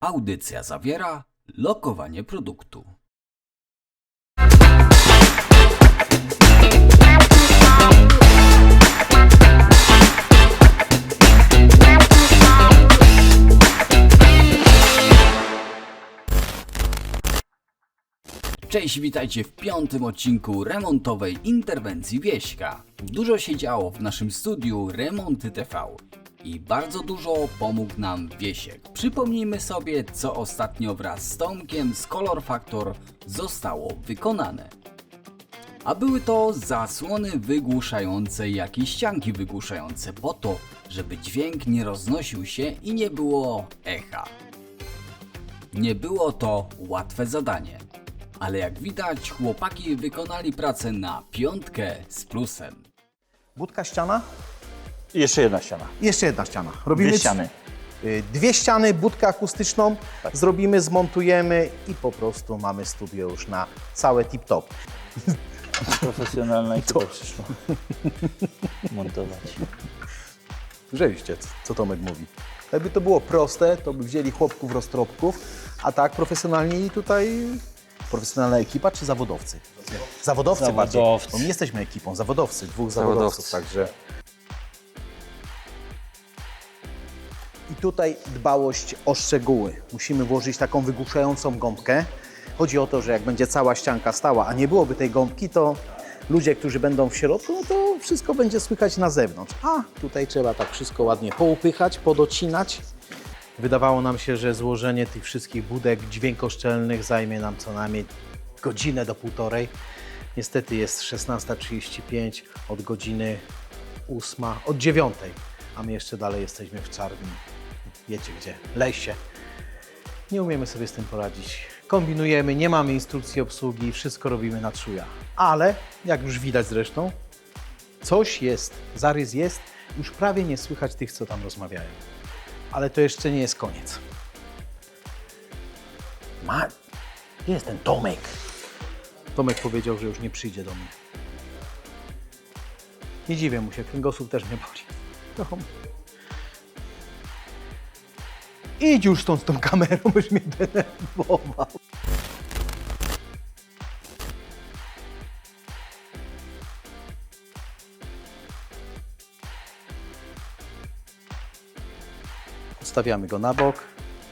Audycja zawiera lokowanie produktu. Cześć, witajcie w piątym odcinku remontowej interwencji Wieśka. Dużo się działo w naszym studiu Remonty TV i bardzo dużo pomógł nam Wiesiek. Przypomnijmy sobie, co ostatnio wraz z Tomkiem z Color Factor zostało wykonane. A były to zasłony wygłuszające, jak i ścianki wygłuszające po to, żeby dźwięk nie roznosił się i nie było echa. Nie było to łatwe zadanie, ale jak widać, chłopaki wykonali pracę na piątkę z plusem. Budka ściana I jeszcze jedna ściana. jeszcze jedna ściana. Robimy Dwie ściany. y, Dwie ściany, budkę akustyczną zrobimy, zmontujemy i po prostu mamy studio już na całe tip-top. Profesjonalna ekipa przyszła montować. Rzeczywiście, co- co Tomek mówi. Jakby to było proste, to by wzięli chłopków roztropków, a tak profesjonalni tutaj profesjonalna ekipa czy zawodowcy? Zawodowcy, bardziej. Zawodowcy. Bo my jesteśmy ekipą, zawodowcy, dwóch zawodowców, także... tutaj dbałość o szczegóły. Musimy włożyć taką wygłuszającą gąbkę. Chodzi o to, że jak będzie cała ścianka stała, a nie byłoby tej gąbki, to ludzie, którzy będą w środku, no to wszystko będzie słychać na zewnątrz. A tutaj trzeba tak wszystko ładnie poupychać, podocinać. Wydawało nam się, że złożenie tych wszystkich budek dźwiękoszczelnych zajmie nam co najmniej godzinę do półtorej. Niestety jest 16.35 od godziny 8, od 9, a my jeszcze dalej jesteśmy w czarnym. Wiecie gdzie? Lesie. Nie umiemy sobie z tym poradzić. Kombinujemy, nie mamy instrukcji obsługi, wszystko robimy na czuja. Ale, jak już widać zresztą, coś jest, zarys jest, już prawie nie słychać tych, co tam rozmawiają. Ale to jeszcze nie jest koniec. Ma... Gdzie jest ten Tomek? Tomek powiedział, że już nie przyjdzie do mnie. Nie dziwię mu się, kręgosłup też mnie boli. No. Idź już stąd z tą kamerą, byś mnie denerwował. Stawiamy go na bok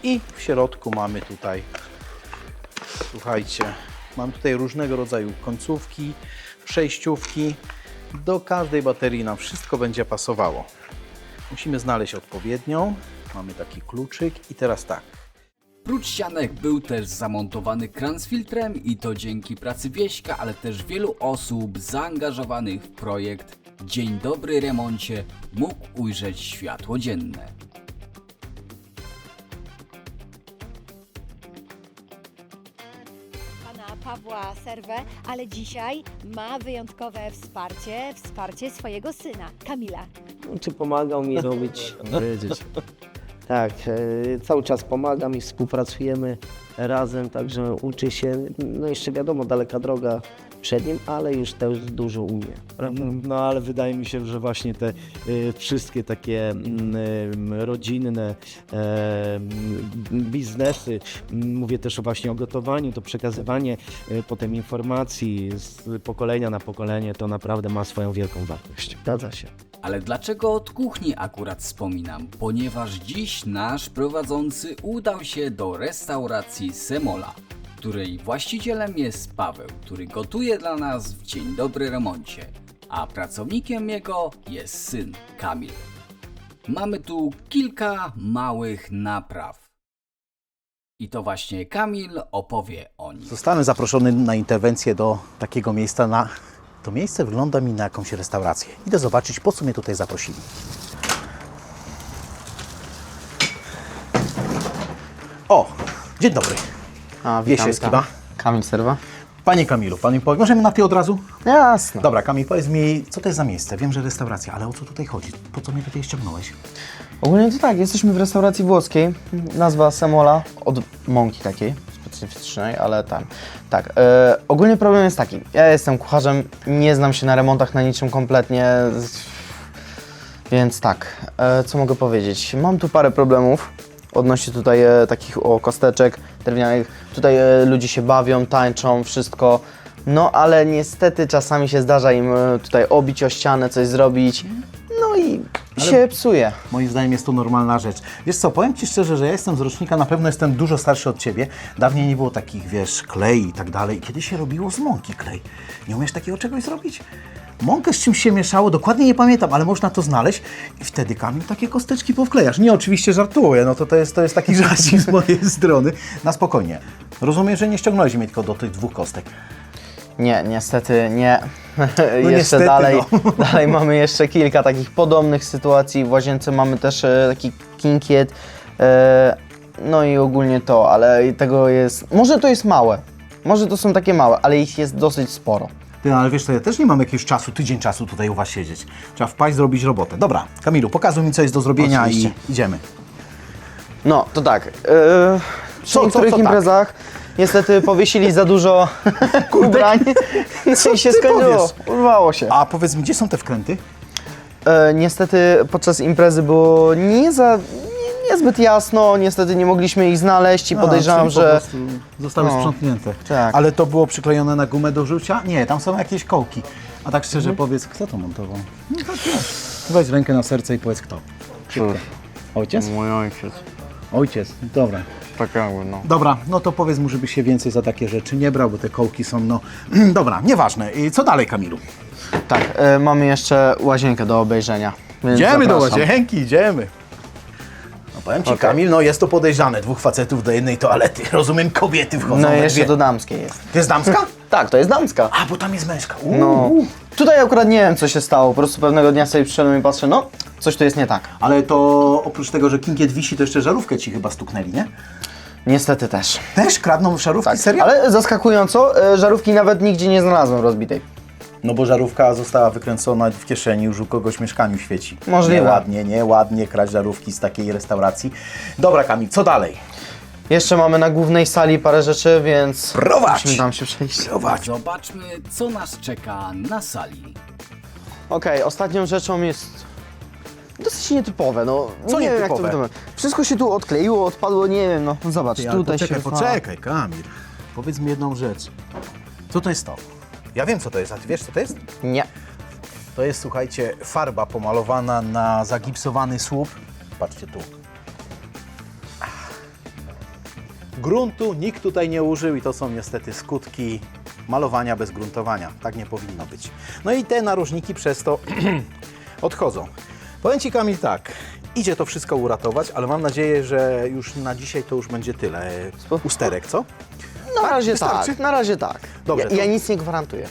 i w środku mamy tutaj, słuchajcie, mam tutaj różnego rodzaju końcówki, przejściówki. Do każdej baterii nam wszystko będzie pasowało. Musimy znaleźć odpowiednią. Mamy taki kluczyk i teraz tak. Prócz ścianek był też zamontowany kran z filtrem i to dzięki pracy Wieśka, ale też wielu osób zaangażowanych w projekt Dzień Dobry Remoncie mógł ujrzeć światło dzienne. pana Pawła Serwę, ale dzisiaj ma wyjątkowe wsparcie, wsparcie swojego syna, Kamila. Czy pomagał mi robić. Tak, e, cały czas pomagam i współpracujemy razem, także uczy się. No jeszcze wiadomo, daleka droga przed nim, ale już też dużo umie. Prawda? No ale wydaje mi się, że właśnie te y, wszystkie takie mm, y, rodzinne m, biznesy, m, mówię też właśnie o gotowaniu, to przekazywanie y, potem informacji z pokolenia na pokolenie, to naprawdę ma swoją wielką wartość. Zgadza się. Ale dlaczego od kuchni akurat wspominam? Ponieważ dziś nasz prowadzący udał się do restauracji Semola, której właścicielem jest Paweł, który gotuje dla nas w Dzień Dobry Remoncie, a pracownikiem jego jest syn Kamil. Mamy tu kilka małych napraw. I to właśnie Kamil opowie o nich. Zostałem zaproszony na interwencję do takiego miejsca. Na... To miejsce wygląda mi na jakąś restaurację. Idę zobaczyć, po co mnie tutaj zaprosili. O, dzień dobry. A, witam, Skiba. witam. Kamil Serwa? Panie Kamilu, pan mi powie, możemy na ty od razu? Jasne. Dobra, Kamil, powiedz mi, co to jest za miejsce? Wiem, że restauracja, ale o co tutaj chodzi? Po co mnie tutaj ściągnąłeś? Ogólnie to tak, jesteśmy w restauracji włoskiej, nazwa Semola, od mąki takiej specyficznej, ale tam. Tak, e, ogólnie problem jest taki, ja jestem kucharzem, nie znam się na remontach, na niczym kompletnie, więc tak, e, co mogę powiedzieć? Mam tu parę problemów, odnośnie tutaj e, takich o kosteczek drewnianych. Tutaj e, ludzie się bawią, tańczą, wszystko. No ale niestety czasami się zdarza im e, tutaj obić o ścianę, coś zrobić. I się psuje. Moim zdaniem jest to normalna rzecz. Wiesz co, powiem Ci szczerze, że ja jestem z rocznika, na pewno jestem dużo starszy od Ciebie. Dawniej nie było takich, wiesz, klei i tak dalej. Kiedy się robiło z mąki klej? Nie umiesz takiego czegoś zrobić? Mąkę z czymś się mieszało, dokładnie nie pamiętam, ale można to znaleźć i wtedy Kamil takie kosteczki powklejasz. Nie, oczywiście żartuję, no to to jest, to jest taki żarcik z mojej strony. Na spokojnie. Rozumiem, że nie ściągnąłeś mnie tylko do tych dwóch kostek. Nie, niestety nie. jeszcze niestety, dalej, no. dalej mamy jeszcze kilka takich podobnych sytuacji. W łazience mamy też e, taki kinkiet. E, no i ogólnie to, ale tego jest. Może to jest małe. Może to są takie małe, ale ich jest dosyć sporo. Ty, no, ale wiesz co, ja też nie mam jakiegoś czasu, tydzień czasu tutaj u Was siedzieć. Trzeba wpaść, zrobić robotę. Dobra, Kamilu, pokazuj mi, co jest do zrobienia Oczywiście. i idziemy. No, to tak. Przy Co, co, niektórych co tak? imprezach niestety powiesili za dużo ubrań. No Co i się ty skończyło. powiesz? Urwało się. A powiedz mi, gdzie są te wkręty? E, niestety podczas imprezy było nie za, nie, niezbyt jasno, niestety nie mogliśmy ich znaleźć i podejrzewam, czyli po że prostu Zostały no, sprzątnięte. tak. Ale to było przyklejone na gumę do rzucia? Nie, tam są jakieś kołki. A tak szczerze Mhm. powiedz, kto to montował? No tak jest. Weź rękę na serce i powiedz kto. Szybko. Ojciec? Mój ojciec. Ojciec, dobra. Tak jakby, no. Dobra, no to powiedz mu, żeby się więcej za takie rzeczy nie brał, bo te kołki są, no... Dobra, nieważne. I co dalej, Kamilu? Tak, e, mamy jeszcze łazienkę do obejrzenia. Więc Idziemy do zapraszam. łazienki, idziemy. No powiem Ci, Kamil, no jest to podejrzane. Dwóch facetów do jednej toalety. Rozumiem, kobiety wchodzą No we jeszcze dwie. do damskiej jest. To jest damska? Tak, to jest damska. A, bo tam jest męska. Uuu. No. Tutaj akurat nie wiem, co się stało. Po prostu pewnego dnia sobie przyszedłem i patrzę, no, coś tu jest nie tak. Ale to oprócz tego, że kinkiet wisi, to jeszcze żarówkę Ci chyba stuknęli, nie? Niestety też. Też kradną żarówki, Tak, serio? ale zaskakująco, e, żarówki nawet nigdzie nie znalazłem rozbitej. No bo żarówka została wykręcona w kieszeni, już u kogoś w mieszkaniu świeci. Możliwe. Nieładnie, nieładnie kraść żarówki z takiej restauracji. Dobra Kamil, co dalej? Jeszcze mamy na głównej sali parę rzeczy, więc Prowadź! musimy tam się przejść. Prowadź. Zobaczmy, co nas czeka na sali. Okej, ostatnią rzeczą jest dosyć nietypowe, no. Co nie wiem jak to nietypowe? wygląda. Wszystko się tu odkleiło, odpadło, nie wiem, no. Zobacz, Ty, ale tutaj poczekaj, się... poczekaj, Kamil. Powiedz mi jedną rzecz. Co to jest to? Ja wiem, co to jest, a ty wiesz, co to jest? Nie. To jest, słuchajcie, farba pomalowana na zagipsowany słup. Patrzcie tu. Gruntu nikt tutaj nie użył i to są niestety skutki malowania bez gruntowania. Tak nie powinno być. No i te narożniki przez to odchodzą. Powiem Ci Kamil tak, idzie to wszystko uratować, ale mam nadzieję, że już na dzisiaj to już będzie tyle usterek, co? Na Tak? razie Wystarczy? tak, na razie tak. Dobrze, ja, to- ja nic nie gwarantuję.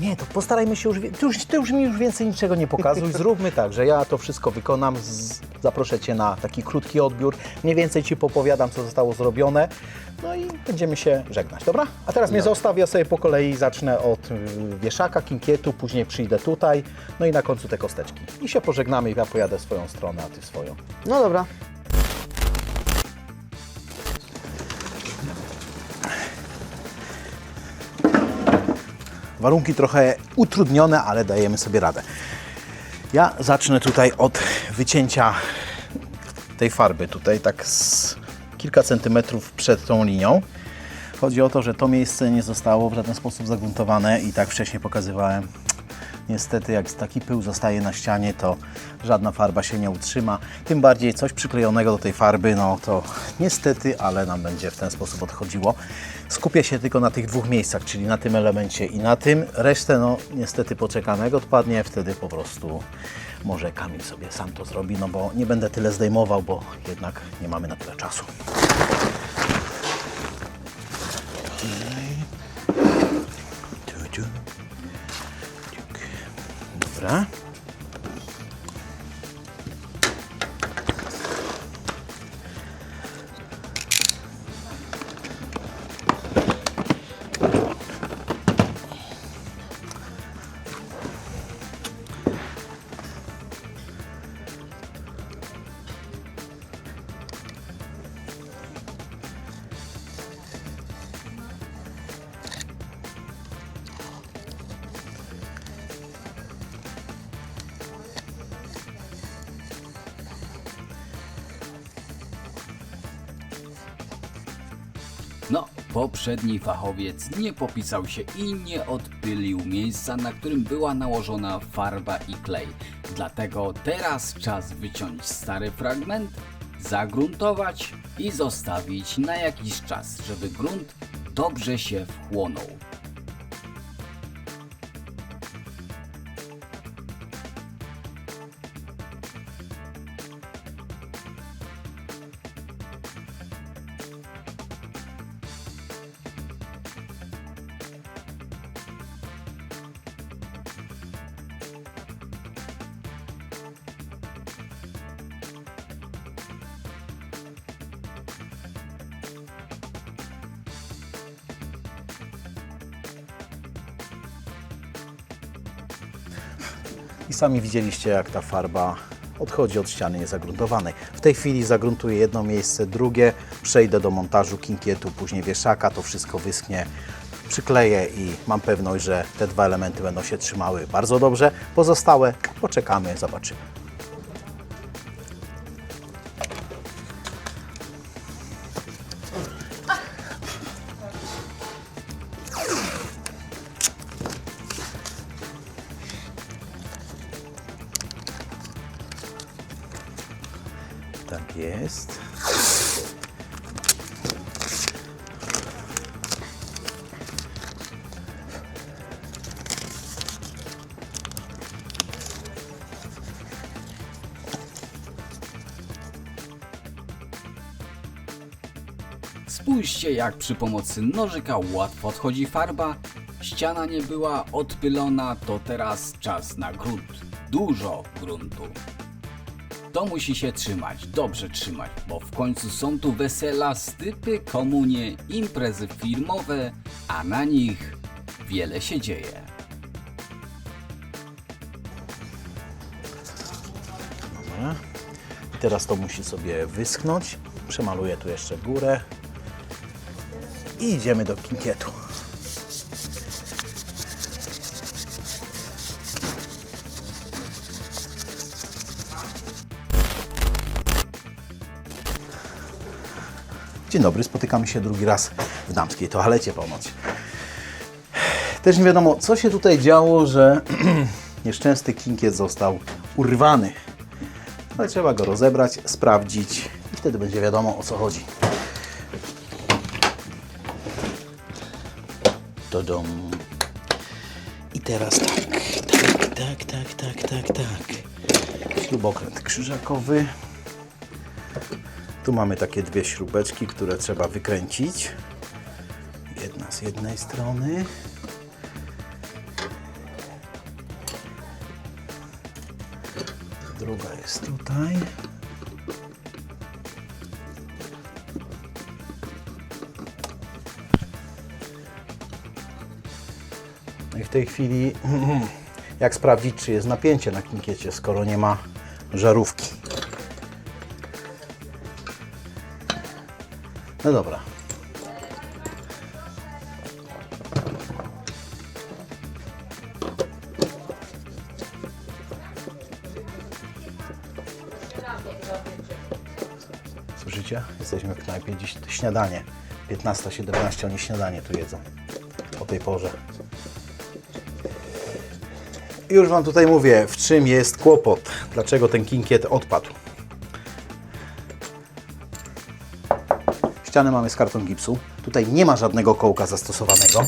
Nie, to postarajmy się już, ty już, ty już mi już więcej niczego nie pokazuj. Zróbmy tak, że ja to wszystko wykonam, z, zaproszę Cię na taki krótki odbiór, mniej więcej Ci popowiadam, co zostało zrobione, no i będziemy się żegnać, dobra? A teraz mnie zostaw, ja sobie po kolei zacznę od y, wieszaka, kinkietu, później przyjdę tutaj, no i na końcu te kosteczki. I się pożegnamy i ja pojadę w swoją stronę, a Ty swoją. No dobra. Warunki trochę utrudnione, ale dajemy sobie radę. Ja zacznę tutaj od wycięcia tej farby tutaj tak z kilka centymetrów przed tą linią. Chodzi o to, że to miejsce nie zostało w żaden sposób zagruntowane i tak wcześniej pokazywałem. Niestety jak taki pył zostaje na ścianie, to żadna farba się nie utrzyma. Tym bardziej coś przyklejonego do tej farby, no to niestety, ale nam będzie w ten sposób odchodziło. Skupię się tylko na tych dwóch miejscach, czyli na tym elemencie i na tym. Resztę, no niestety poczekamy odpadnie, wtedy po prostu może Kamil sobie sam to zrobi, no bo nie będę tyle zdejmował, bo jednak nie mamy na tyle czasu. Dobra. Poprzedni fachowiec nie popisał się i nie odpylił miejsca, na którym była nałożona farba i klej. Dlatego teraz czas wyciąć stary fragment, zagruntować i zostawić na jakiś czas, żeby grunt dobrze się wchłonął. Sami widzieliście, jak ta farba odchodzi od ściany niezagruntowanej. W tej chwili zagruntuję jedno miejsce, drugie, przejdę do montażu kinkietu, później wieszaka, to wszystko wyschnie, przykleję i mam pewność, że te dwa elementy będą się trzymały bardzo dobrze. Pozostałe poczekamy, zobaczymy. Jest. Spójrzcie jak przy pomocy nożyka łatwo odchodzi farba, ściana nie była odpylona, to teraz czas na grunt. Dużo gruntu. To musi się trzymać, dobrze trzymać, bo w końcu są tu wesela, stypy, komunie, imprezy firmowe, a na nich wiele się dzieje. I teraz to musi sobie wyschnąć. Przemaluję tu jeszcze górę. I idziemy do kinkietu. Dzień dobry, spotykamy się drugi raz w damskiej toalecie ponoć. Też nie wiadomo, co się tutaj działo, że nieszczęsny kinkiet został urwany. Ale trzeba go rozebrać, sprawdzić i wtedy będzie wiadomo o co chodzi. Dodom. I teraz tak, tak, tak, tak, tak, tak, tak. Krzyżakowy. Tu mamy takie dwie śrubeczki, które trzeba wykręcić. Jedna z jednej strony. Druga jest tutaj. No i w tej chwili jak sprawdzić, czy jest napięcie na kinkiecie, skoro nie ma żarówki. No dobra. Słyszycie? Jesteśmy w knajpie. Dziś śniadanie. 15-17 oni śniadanie tu jedzą. O tej porze. Już Wam tutaj mówię, w czym jest kłopot. Dlaczego ten kinkiet odpadł. Ścianę mamy z karton gipsu. Tutaj nie ma żadnego kołka zastosowanego.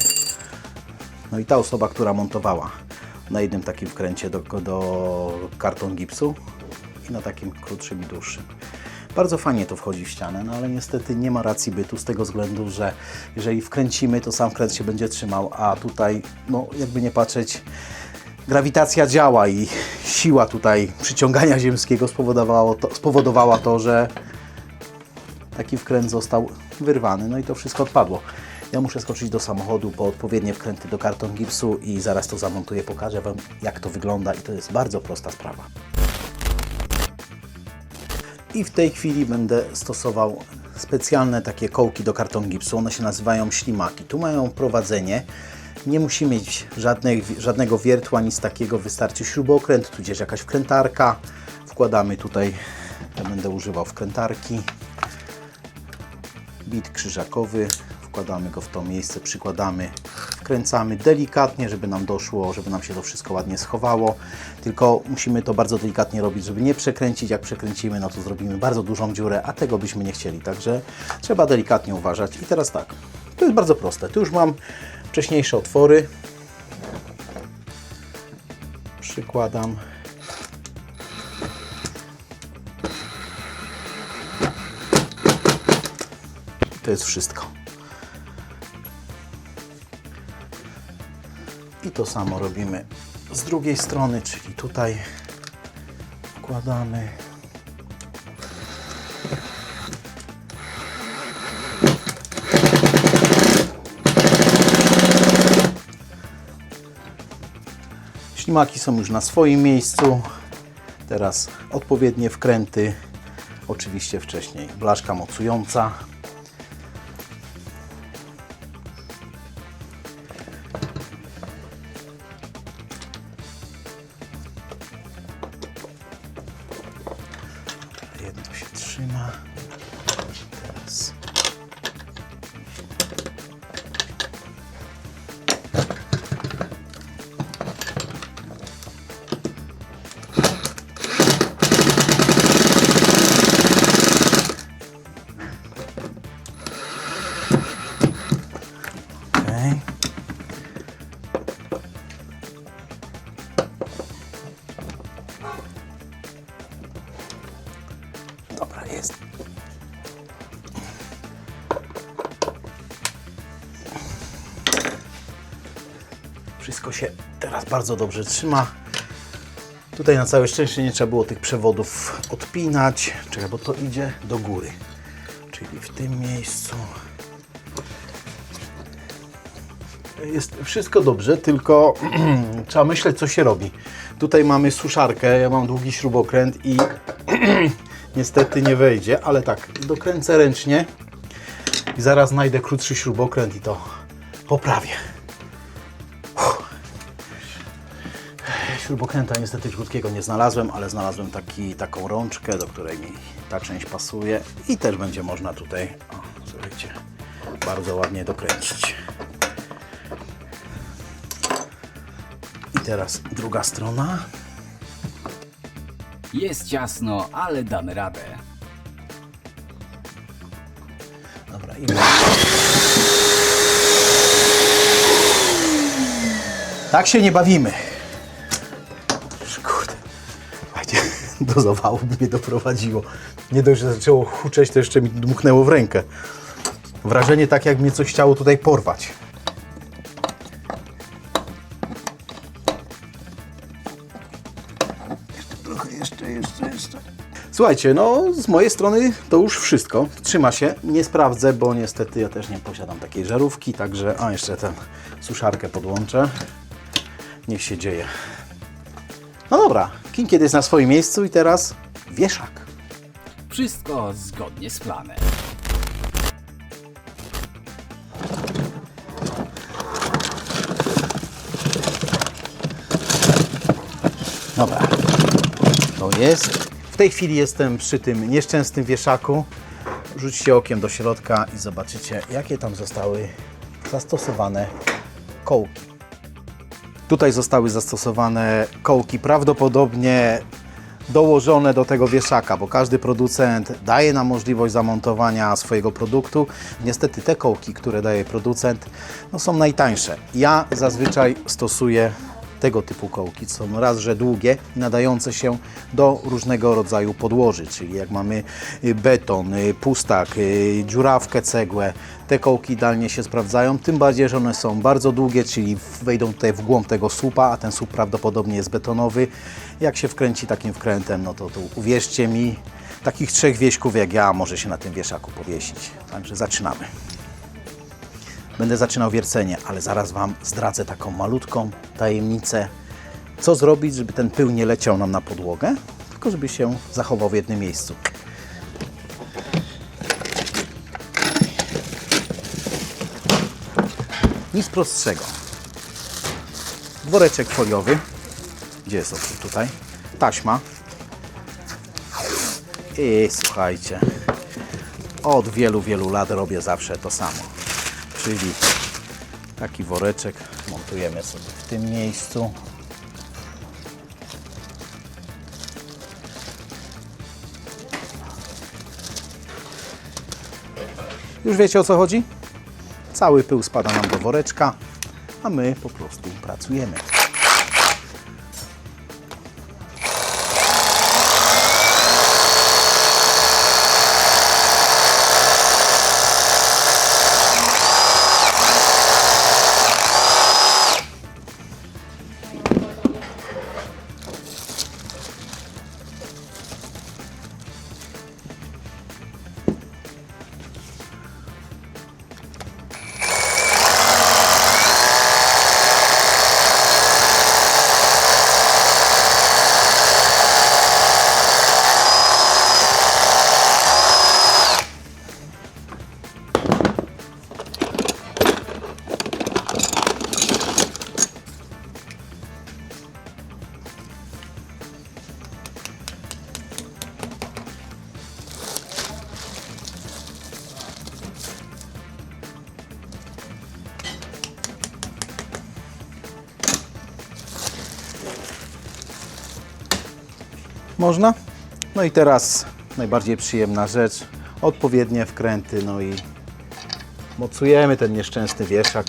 No i ta osoba, która montowała na jednym takim wkręcie do, do karton gipsu i na takim krótszym i dłuższym. Bardzo fajnie to wchodzi w ścianę, no ale niestety nie ma racji bytu z tego względu, że jeżeli wkręcimy, to sam wkręt się będzie trzymał, a tutaj, no jakby nie patrzeć, grawitacja działa i siła tutaj przyciągania ziemskiego spowodowało to, spowodowała to, że taki wkręt został wyrwany, no i to wszystko odpadło. Ja muszę skoczyć do samochodu po odpowiednie wkręty do karton gipsu i zaraz to zamontuję, pokażę Wam jak to wygląda i to jest bardzo prosta sprawa. I w tej chwili będę stosował specjalne takie kołki do karton gipsu, one się nazywają ślimaki. Tu mają prowadzenie, nie musi mieć żadnego wiertła, nic takiego, wystarczy śrubokręt, tudzież jakaś wkrętarka. Wkładamy tutaj, ja będę używał wkrętarki, bit krzyżakowy, wkładamy go w to miejsce, przykładamy, wkręcamy delikatnie, żeby nam doszło, żeby nam się to wszystko ładnie schowało. Tylko musimy to bardzo delikatnie robić, żeby nie przekręcić. Jak przekręcimy, no to zrobimy bardzo dużą dziurę, a tego byśmy nie chcieli. Także trzeba delikatnie uważać. I teraz tak, to jest bardzo proste. Tu już mam wcześniejsze otwory. Przykładam. To jest wszystko. I to samo robimy z drugiej strony, czyli tutaj wkładamy. Ślimaki są już na swoim miejscu. Teraz odpowiednie wkręty. Oczywiście wcześniej blaszka mocująca. Bardzo dobrze trzyma. Tutaj na całe szczęście nie trzeba było tych przewodów odpinać. Czekaj, bo to idzie do góry. Czyli w tym miejscu. Jest wszystko dobrze, tylko trzeba myśleć, co się robi. Tutaj mamy suszarkę, ja mam długi śrubokręt i niestety nie wejdzie, ale tak, dokręcę ręcznie i zaraz znajdę krótszy śrubokręt i to poprawię. Śrubokręta niestety krótkiego nie znalazłem, ale znalazłem taki, taką rączkę, do której mi ta część pasuje i też będzie można tutaj, o, słuchajcie, bardzo ładnie dokręcić. I teraz druga strona. Jest ciasno, ale damy radę. Dobra, i Tak się nie bawimy. do zawału mnie doprowadziło. Nie dość, że zaczęło huczeć, to jeszcze mi dmuchnęło w rękę. Wrażenie tak, jak mnie coś chciało tutaj porwać. Trochę jeszcze, jeszcze, jeszcze. Słuchajcie, no z mojej strony to już wszystko. Trzyma się. Nie sprawdzę, bo niestety ja też nie posiadam takiej żarówki, także a jeszcze tę suszarkę podłączę. Niech się dzieje. No dobra, kinkiet jest na swoim miejscu i teraz wieszak. Wszystko zgodnie z planem. Dobra, to jest. W tej chwili jestem przy tym nieszczęsnym wieszaku. Rzućcie okiem do środka i zobaczycie, jakie tam zostały zastosowane kołki. Tutaj zostały zastosowane kołki prawdopodobnie dołożone do tego wieszaka, bo każdy producent daje nam możliwość zamontowania swojego produktu. Niestety te kołki, które daje producent, no są najtańsze. Ja zazwyczaj stosuję tego typu kołki, są raz, że długie nadające się do różnego rodzaju podłoży, czyli jak mamy y, beton, y, pustak, y, dziurawkę, cegłę, te kołki idealnie się sprawdzają, tym bardziej, że one są bardzo długie, czyli wejdą tutaj w głąb tego słupa, a ten słup prawdopodobnie jest betonowy. Jak się wkręci takim wkrętem, no to, to uwierzcie mi, takich trzech wieśków jak ja może się na tym wieszaku powiesić. Także zaczynamy. Będę zaczynał wiercenie, ale zaraz Wam zdradzę taką malutką tajemnicę, co zrobić, żeby ten pył nie leciał nam na podłogę, tylko żeby się zachował w jednym miejscu. Nic prostszego. Woreczek foliowy. Gdzie jest oprócz tutaj? Taśma. I słuchajcie, od wielu, wielu lat robię zawsze to samo. czyli taki woreczek montujemy sobie w tym miejscu. Już wiecie o co chodzi? Cały pył spada nam do woreczka, a my po prostu pracujemy. Można? No i teraz najbardziej przyjemna rzecz. Odpowiednie wkręty, no i mocujemy ten nieszczęsny wieszak,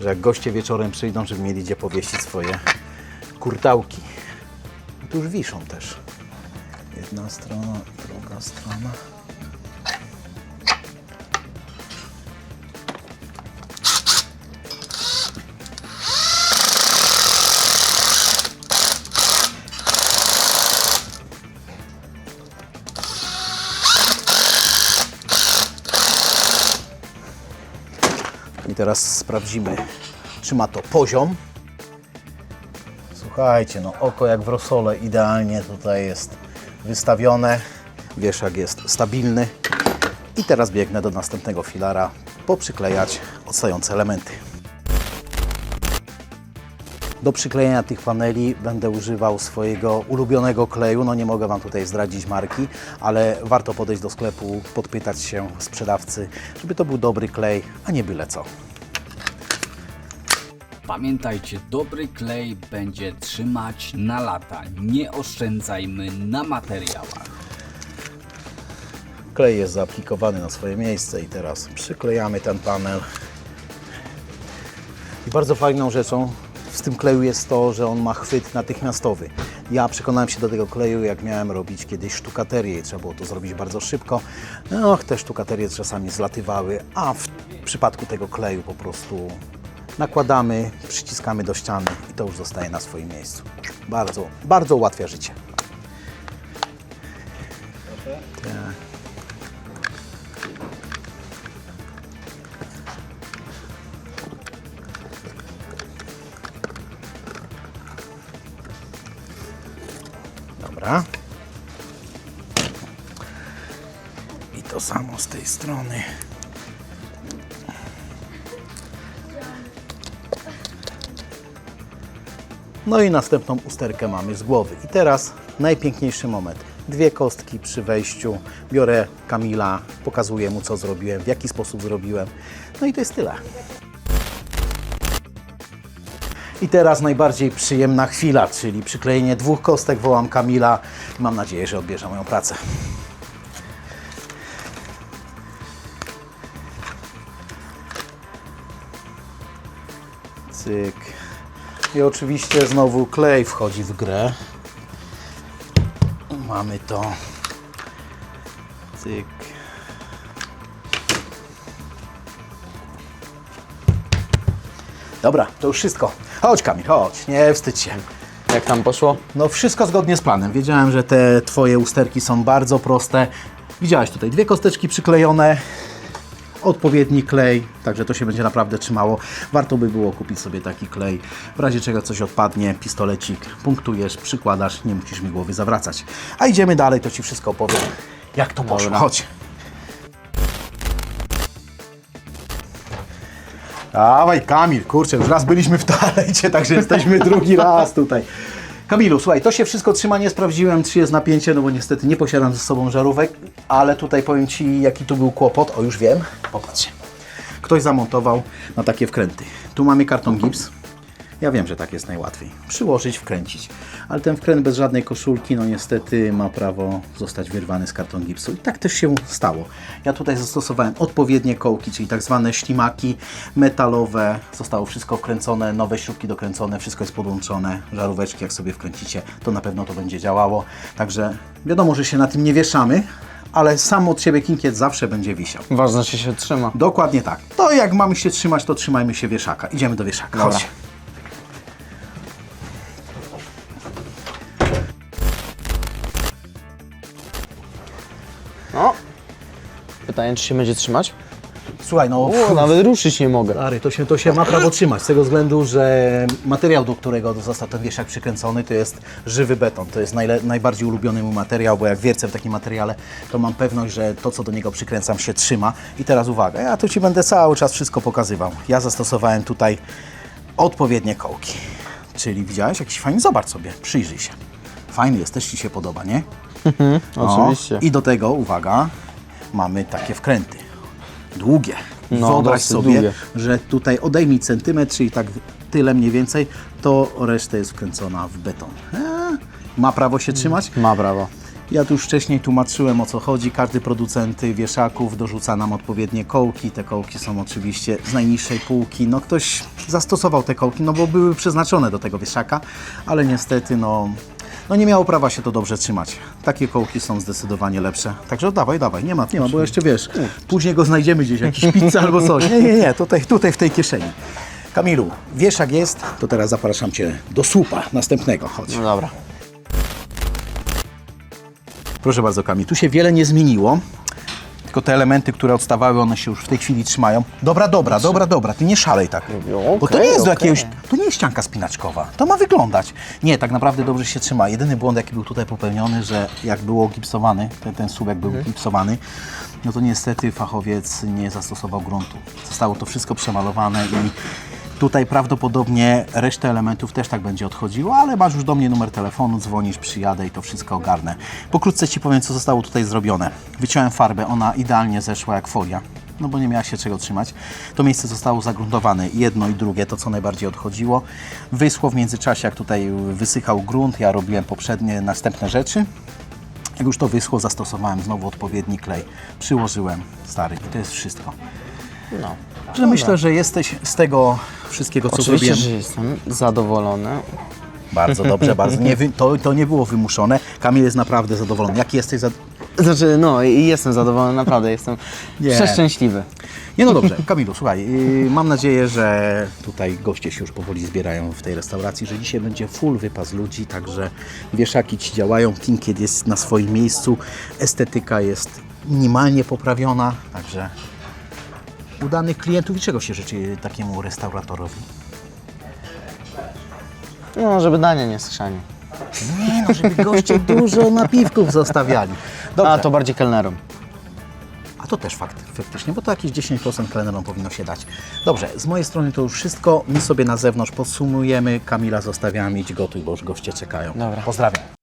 że jak goście wieczorem przyjdą, żeby mieli gdzie powiesić swoje kurtałki. Tu już wiszą też. Jedna strona, druga strona. Teraz sprawdzimy, czy ma to poziom. Słuchajcie, no oko jak w rosole idealnie tutaj jest wystawione. Wieszak jest stabilny. I teraz biegnę do następnego filara, poprzyklejać odstające elementy. Do przyklejenia tych paneli będę używał swojego ulubionego kleju. No nie mogę Wam tutaj zdradzić marki, ale warto podejść do sklepu, podpytać się sprzedawcy, żeby to był dobry klej, a nie byle co. Pamiętajcie, dobry klej będzie trzymać na lata. Nie oszczędzajmy na materiałach. Klej jest zaaplikowany na swoje miejsce i teraz przyklejamy ten panel. I bardzo fajną rzeczą w tym kleju jest to, że on ma chwyt natychmiastowy. Ja przekonałem się do tego kleju, jak miałem robić kiedyś sztukaterię i trzeba było to zrobić bardzo szybko. No, te sztukaterie czasami zlatywały, a w przypadku tego kleju po prostu nakładamy, przyciskamy do ściany i to już zostaje na swoim miejscu. Bardzo, bardzo ułatwia życie. To samo z tej strony. No i następną usterkę mamy z głowy. I teraz najpiękniejszy moment. Dwie kostki przy wejściu. Biorę Kamila, pokazuję mu co zrobiłem, w jaki sposób zrobiłem. No i to jest tyle. I teraz najbardziej przyjemna chwila, czyli przyklejenie dwóch kostek. Wołam Kamila mam nadzieję, że odbierze moją pracę. Cyk. I oczywiście znowu klej wchodzi w grę. Mamy to. Cyk. Dobra, to już wszystko. Chodź Kamil, chodź, nie wstydź się. Jak tam poszło? No wszystko zgodnie z planem. Wiedziałem, że te Twoje usterki są bardzo proste. Widziałeś tutaj dwie kosteczki przyklejone, odpowiedni klej, także to się będzie naprawdę trzymało. Warto by było kupić sobie taki klej. W razie czego coś odpadnie, pistolecik, punktujesz, przykładasz, nie musisz mi głowy zawracać. A idziemy dalej, to Ci wszystko opowiem, jak to poszło. Chodź. Dawaj Kamil, kurczę, już raz byliśmy w toalecie, także jesteśmy drugi raz tutaj. Kamilu, słuchaj, to się wszystko trzyma, nie sprawdziłem, czy jest napięcie, no bo niestety nie posiadam ze sobą żarówek, ale tutaj powiem Ci, jaki tu był kłopot. O, już wiem, popatrz. ktoś zamontował na takie wkręty. Tu mamy karton gips. Ja wiem, że tak jest najłatwiej. Przyłożyć, wkręcić. Ale ten wkręt bez żadnej koszulki, no niestety ma prawo zostać wyrwany z karton gipsu. I tak też się stało. Ja tutaj zastosowałem odpowiednie kołki, czyli tak zwane ślimaki metalowe. Zostało wszystko wkręcone, nowe śrubki dokręcone, wszystko jest podłączone. Żaróweczki, jak sobie wkręcicie, to na pewno to będzie działało. Także wiadomo, że się na tym nie wieszamy, ale sam od siebie kinkiet zawsze będzie wisiał. Ważne, że się trzyma. Dokładnie tak. To jak mamy się trzymać, to trzymajmy się wieszaka. Idziemy do wieszaka. Dobra. Chodź. Pytanie, czy się będzie trzymać? Słuchaj, no... O, nawet ruszyć nie mogę. Stary, to się, to się ma prawo trzymać, z tego względu, że materiał, do którego został ten wieszak przykręcony, to jest żywy beton. To jest najle, najbardziej ulubiony mój materiał, bo jak wiercę w takim materiale, to mam pewność, że to, co do niego przykręcam, się trzyma. I teraz uwaga, ja tu Ci będę cały czas wszystko pokazywał. Ja zastosowałem tutaj odpowiednie kołki. Czyli widziałeś jakiś fajny? Zobacz sobie, przyjrzyj się. Fajny jest, też Ci się podoba, nie? No. Oczywiście. I do tego, uwaga, mamy takie wkręty. Długie. No, Wyobraź sobie, długie. że tutaj odejmij centymetr, czyli tak tyle mniej więcej, to reszta jest wkręcona w beton. Eee, ma prawo się trzymać? Ma prawo. Ja tu już wcześniej tłumaczyłem o co chodzi. Każdy producent wieszaków dorzuca nam odpowiednie kołki. Te kołki są oczywiście z najniższej półki. No ktoś zastosował te kołki, no bo były przeznaczone do tego wieszaka, ale niestety no, no nie miało prawa się to dobrze trzymać. Takie kołki są zdecydowanie lepsze. Także dawaj, dawaj, nie ma, nie ma, bo jeszcze wiesz, później go znajdziemy gdzieś, jakiś pizza albo coś. Nie, nie, nie, tutaj, tutaj w tej kieszeni. Kamilu, wieszak jest, to teraz zapraszam Cię do słupa następnego. Chodź. No dobra. Proszę bardzo, Kamil, tu się wiele nie zmieniło. Tylko te elementy, które odstawały, one się już w tej chwili trzymają. Dobra, dobra, dobra, dobra, ty nie szalej tak. Bo to nie jest do okej. jakiegoś, to nie jest ścianka spinaczkowa. To ma wyglądać. Nie, tak naprawdę dobrze się trzyma. Jedyny błąd, jaki był tutaj popełniony, że jak było gipsowany, ten, ten słupek był gipsowany, no to niestety fachowiec nie zastosował gruntu. Zostało to wszystko przemalowane i Tutaj prawdopodobnie resztę elementów też tak będzie odchodziło, ale masz już do mnie numer telefonu, dzwonisz, przyjadę i to wszystko ogarnę. Pokrótce Ci powiem, co zostało tutaj zrobione. Wyciąłem farbę, ona idealnie zeszła jak folia, no bo nie miała się czego trzymać. To miejsce zostało zagruntowane, jedno i drugie, to co najbardziej odchodziło. Wyschło w międzyczasie, jak tutaj wysychał grunt, ja robiłem poprzednie, następne rzeczy. Jak już to wyschło, zastosowałem znowu odpowiedni klej. Przyłożyłem, stary, i to jest wszystko. No. Że myślę, że jesteś z tego wszystkiego, co Oczywiście, zrobiłem. że jestem zadowolony. Bardzo dobrze, bardzo. Nie, wy- to, to nie było wymuszone. Kamil jest naprawdę zadowolony. Jaki jesteś za... Znaczy, no i jestem zadowolony, naprawdę jestem Nie. przeszczęśliwy. Nie no dobrze, Kamilu, słuchaj, yy, mam nadzieję, że tutaj goście się już powoli zbierają w tej restauracji, że dzisiaj będzie full wypas ludzi, także wieszaki ci działają, kinkiet jest na swoim miejscu, estetyka jest minimalnie poprawiona, także udanych klientów i czego się życzy takiemu restauratorowi? No, żeby dania nie skrzani. Nie no, żeby goście dużo napiwków zostawiali. Dobrze. A to bardziej kelnerom. A to też fakt, faktycznie, bo to jakieś 10% kelnerom powinno się dać. Dobrze, z mojej strony to już wszystko. My sobie na zewnątrz podsumujemy. Kamila zostawiamy, idź gotuj, bo już goście czekają. Dobra. Pozdrawiam.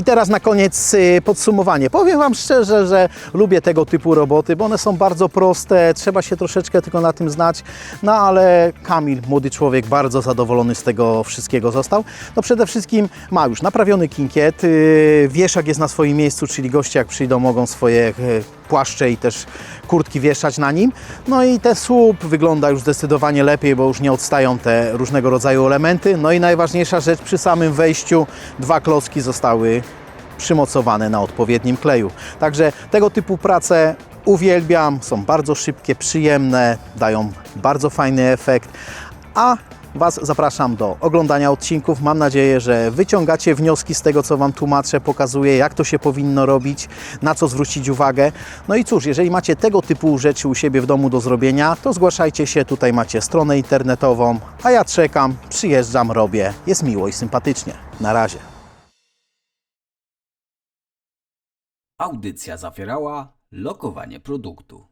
I teraz na koniec y, podsumowanie. Powiem Wam szczerze, że lubię tego typu roboty, bo one są bardzo proste, trzeba się troszeczkę tylko na tym znać. No ale Kamil, młody człowiek, bardzo zadowolony z tego wszystkiego został. No przede wszystkim ma już naprawiony kinkiet, y, wieszak jest na swoim miejscu, czyli goście jak przyjdą mogą swoje y, płaszcze i też kurtki wieszać na nim. No i ten słup wygląda już zdecydowanie lepiej, bo już nie odstają te różnego rodzaju elementy. No i najważniejsza rzecz, przy samym wejściu dwa klocki zostały przymocowane na odpowiednim kleju. Także tego typu prace uwielbiam, są bardzo szybkie, przyjemne, dają bardzo fajny efekt. A Was zapraszam do oglądania odcinków. Mam nadzieję, że wyciągacie wnioski z tego, co Wam tłumaczę, pokazuję, jak to się powinno robić, na co zwrócić uwagę. No i cóż, jeżeli macie tego typu rzeczy u siebie w domu do zrobienia, to zgłaszajcie się. Tutaj macie stronę internetową, a ja czekam, przyjeżdżam, robię. Jest miło i sympatycznie. Na razie. Audycja zawierała lokowanie produktu.